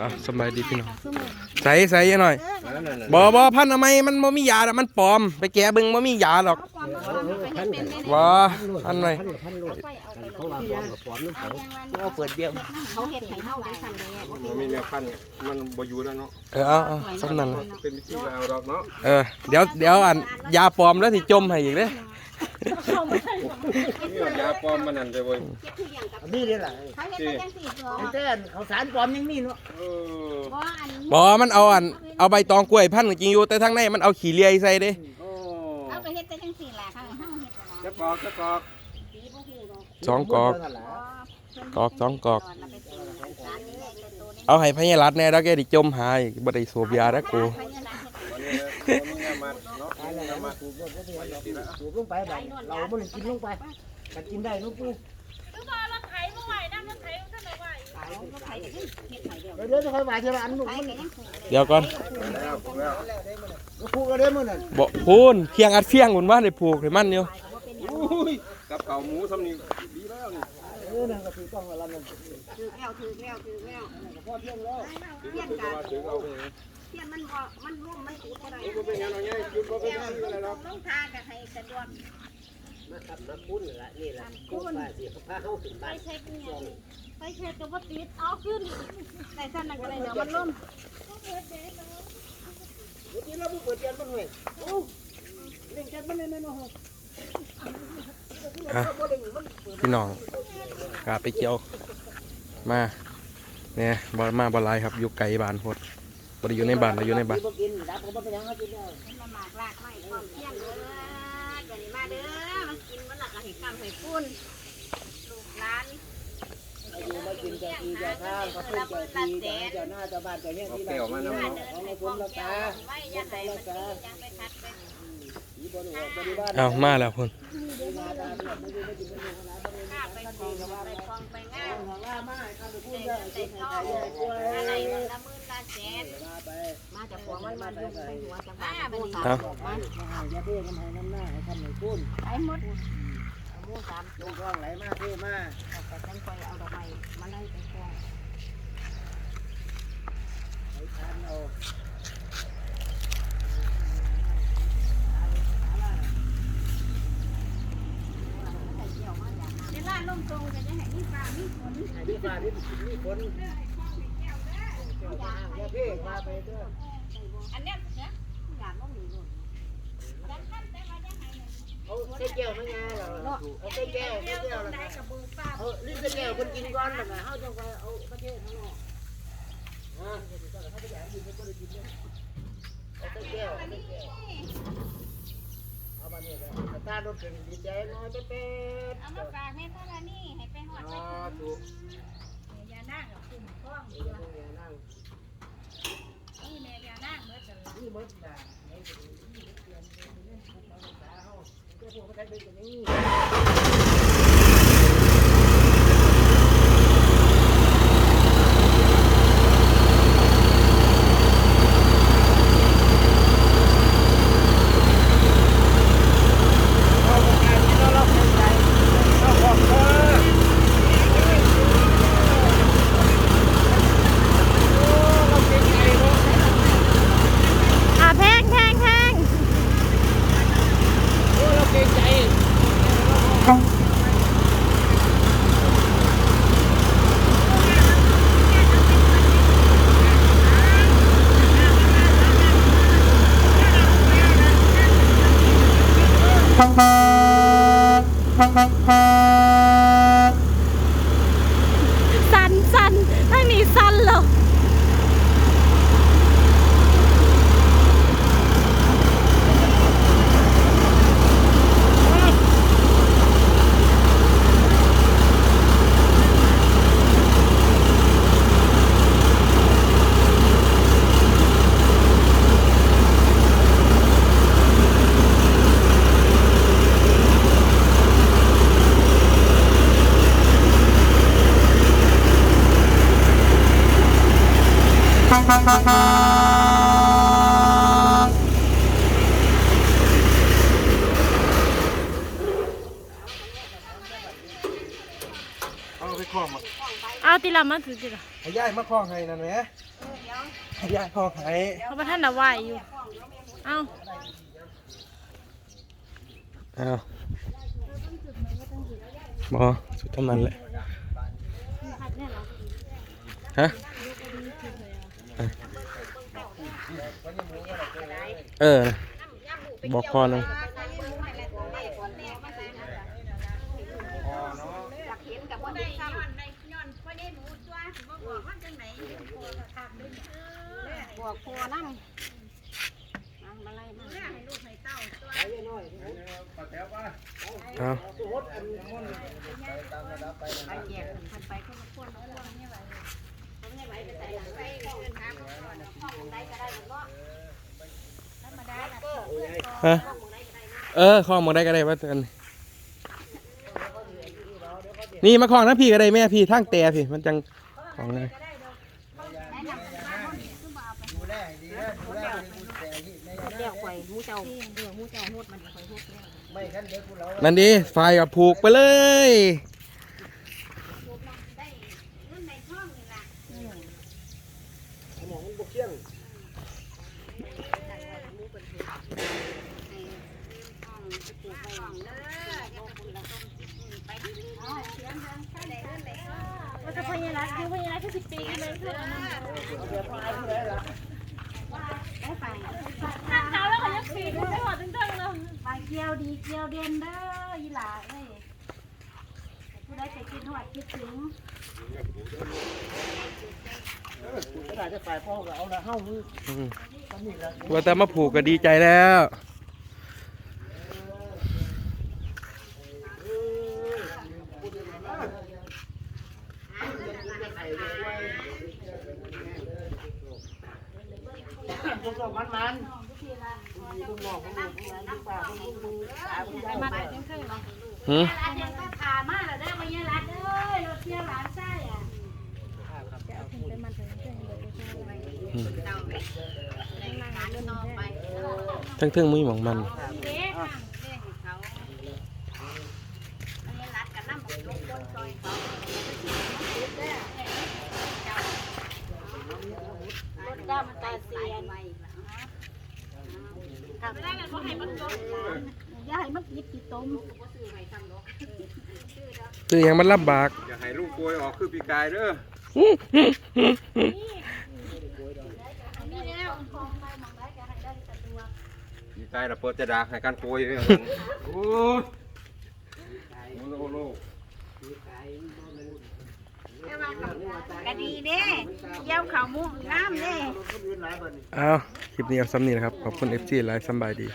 อะสบายดีพี่น้องใส่ใส่ยังหน่อยบ่บ่พันทำไมยมันบ่มียาดอกมันปลอม ไปแกะเบิ่งบ่มียาหรอกบ่พันหน่อยเอาเปิดเบี้ยเขาเห็ดให้เฮาไว้สั่นเลยมันมีแนวพันธุ์มันบ่อยู่แล้วเนาะเออเอาเอาสำนั้นล่ะเป็นวิธีเอาดอกเนาะเออเดี๋ยวเดี๋ยวอันยาปลอมแล้วสิจมให้อีกเด้ นี่เอายาปลอมมันนั่นเลยเว้ยนี่เลยล่ะเขาเห็ดไปจังสี่ตัวแต่เขาสารปลอมยังมีเนาะเออบ่อันบ่มันเอาอันเอาใบตองกล้วยพันจริงอยู่แต่ทางในมันเอาขี้เลียใส่เด้โอ้เอาไปเฮ็ดไปจังสี่ล่ะเขาให้เฮาเฮ็ดตลอดจะกอกจะกอกปีบ่ฮู้ดอกสองกอกบ่กอกสองกอกตอนเราไปซื้อสารนี่แหละเป็นตัวนี้เอาให้พญารัตแน่แล้วแกดิจมหายบ่ได้สูบยาแล้วกูไปเนี่ยนะเฮ็ดวันนี้มันมีน้ำมัน เนาะตายแล้วเรามาสูบก็ได้สูบลงไปแบบเราไม่ได้กินลงไปแต่กินได้ลูกปูตายแล้วไผก็ยังเฮ็ดให้เดียวเดี๋ยวจะค่อยมาทีละอันลูกไผมันก็ยังถูกเดี๋ยวก่อนแล้วแล้วลูกปูก็ได้มื้อนั้นบ่พูนเพียงอัดเฟียงหุ่นว่าได้ผูกให้มันอยู่อุ้ยกับเก่าหมูซ้ำนี่ดีแล้วนี่เออนั่นก็ถือกล้องละนั่นถือแล้วถือแล้วถือแล้วพอเที่ยงแล้วถือว่าถือว่าถือเอาไปเทียนมันบ่มันร่มมันติดบ่ได้ถือว่าเป็นยังไงเนี่ยหยุดว่าเป็นยังไงอะไรหรองทางก็ให้สะดวกมาขับมาปุ้นละนี่แหละปุ้นสิพาเข้าถึงไปบ้านเช็คเนี่ยไปเช็คตัวบ่ติดเอาขึ้นแต่ท่านนั่นก็เลยเดี๋ยวมันล่มเมื่อกี้เราเปิดเตียนบ้างเลยโอ้เล่นกันมันเลยนะนาะอะพี่น้องกาไปเกี่ยวมาเนี่ยบ่มาบ่หลายครับอยู่ไกลบานพด บ่ได้อยู่ในบ้านเราอยู่ในบ้านกินดับก็ไม่ยังเขากินแล้วมันมาหมากลากไม้ความเที่ยงเด้อเดี๋ยวนี้มาเด้อมันกินมันหลักก็ให้กำให้ปุ้นลูกหลานอยู่มากินจะทีจะข้าวเขาเพิ่งจะทีจะหน้าจะบ้านจะเฮี้ยเอาที่แก้าเรานำเนาะของในคนเราตาไว้อยันไหนมักินยังไปคัดไปอีบารเอามาแล้วพุ่นมาตามเนี่ยไม่ได้ไม่กินไม่กินขนาดนั้นข้าไปคลองไปคลองานของล่ามาข้าไปพูดเด็เยอะกกิเด็นกให้ก็ใครเยอะช่วยอะไรวันละมื่นละแสนมาไป มาจากหัวมันมาดูไปหัวจังหวัดมูสามเอาจบมันอย่าเท่กันให้น้ำหน้าให้ทำหนึ่งคุณไอ้หมดมูสามจลบงคลองไหลมาเท่มาเอาแต่ฉันไปเอาดอกไม้มาไล่ไปคลองไหลทานเอาเวลาลงตรงก็จะให้มีฟ้ามีฝนไอ้ที่ฟ้าที่มีคน อันเนี้ยเนี่ยอยากลงหนีนู่นดันขั้นแต่ว่าจะให้เอาใส่แก้วไงเหรอเอาใส่แก้วใส่แก้วแล้วได้กับมือป้าเอาลิ้นใส่แก้วคนกินก้อนแบบไหนเขาจะไปเอาประเทศข้างนอกอ่าถ้าไปอยากกินก็ได้กินเลยเอาใส่แก้วอาใส่แก้วเอามาเนี่ยตารถเป็นดีใจน้อยเป็ดเอามาฝากให้พ่อละนี่ให้ไปหอดไปอ่าถูกยานั่งกับกลุ่มข้องอย่านั่ง นี่แม่ยานั่งเมื่อ จะนี่มดด่าไอ้คนนี้เปลี่ยนเป็นเรื่องของเราสาวเจ้าพวกเขาได้เป็นอย่างนี้อะแพงแพงแพง เราเกรงใจ สันสันไม่มีสันหรอก เอาไปคล้องมาเอาเอาติละมาถือติละให้ยายมาคล้องให้นั่นแหมให้ยายคล้องให้เพราะว่าท่านน่ะไหวอยู่ เอาอ้าวบอสุดเท่านั้นแหละ ฮะ เออ บอกพอหนึงอยากเห็นกับคนที่ซ้ำบวนั่งมาไล่มาเอา ไปแจกคนไปคนละคนละคนนี่ไหวผมไม่ไหวไปใส่หลังไปเดินทางห้องใดก็ได้หมดเนาะธรรมดาน่ะ ฮะเออคล้องหมดได้ก็ได้ว่าเตือนนี่มาคล้องนะพี่ก็ได้แม่พี่ทั้งแต่พี่มันจังของเลยเดี๋ยวข่อยมูเจ้าเดี๋ยนั่นดิไฟกับผูกไปเลย ได้เงินในห้องนี่ล่ะ หมองมันบกเชี่ยง ห้องจะปลูกไปห้องเด้ออย่าไปปลูกละต้นไปดิอ๋อเสียงเดินใช่ไหนเดินไหนก็ ว่าจะพยารักคือพยารักแค่สิบปีใช่ไหมเพื่อน ได้ไป ท่านเจ้าแล้วก็ยังปีนไม่หอดตึ้งๆเลย ไปเกี่ยวดีเกี่ยวเด่นเด้ออีหลาเอ้ยผู้ใดไปกินหอดคิดถึงว่าแต่มาผูกก็ดีใจแล้วกเรามันมันมีลูกน้องของลูกของหลานลูกป้าของลูกลูกตาของ ไป เจ้ามาได้งเคยเนาะหืมร้านยังมือหมองมัน อย่าให้มันติดติดตมคือยังมันลำบากอย่าให้ลูกโกยออกคือปีกายเด้อนี่แล้วคองไปมองได้ก็ให้ได้สะดวกปีกายเราเปิดจะดากให้การโกยเลยโอ้ยโอ้โหโอ้โห ก็ดีเด้เยี่ยวเขามุกงามเด้คนอื่นหลายบัดนี้เอาคลิปนี้เอาซ้ำนี่นะครับ ขอบคุณเอฟซีไลฟ์สำบายดี